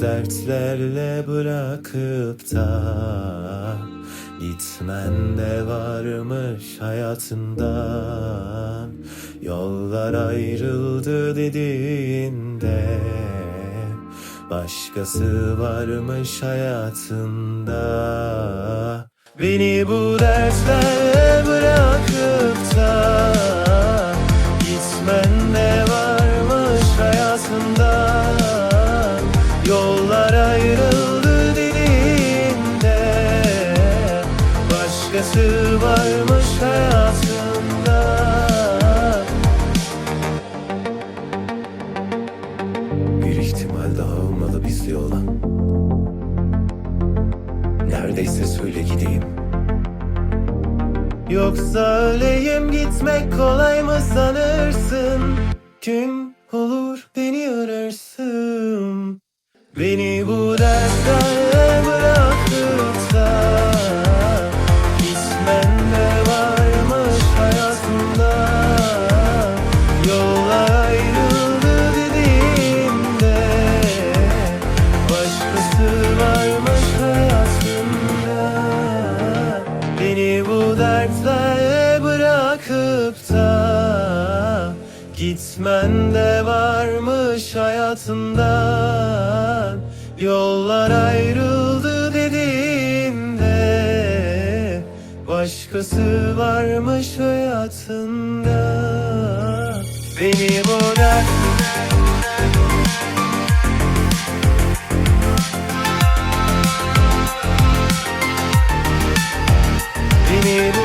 dertlerle bırakıp da Gitmen de varmış hayatından Yollar ayrıldı dediğinde Başkası varmış hayatında. Beni bu dertlerle bırakıp da Gitmen Yollar ayrıldı dediğinde Başkası varmış hayatında. Bir ihtimal daha olmalı bizde olan. Neredeyse söyle gideyim. Yoksa öleyim gitmek kolay mı sanırsın? Gün olur beni ararsın Beni bu dertlerle bırakıp da Gitmen de varmış hayatında Yollar ayrıldı dediğimde Başkası varmış hayatında Beni bu dertlerle bırakıp da Gitmen de varmış hayatından Yollar ayrıldı dediğimde Başkası varmış hayatında. Beni bırak Beni bırak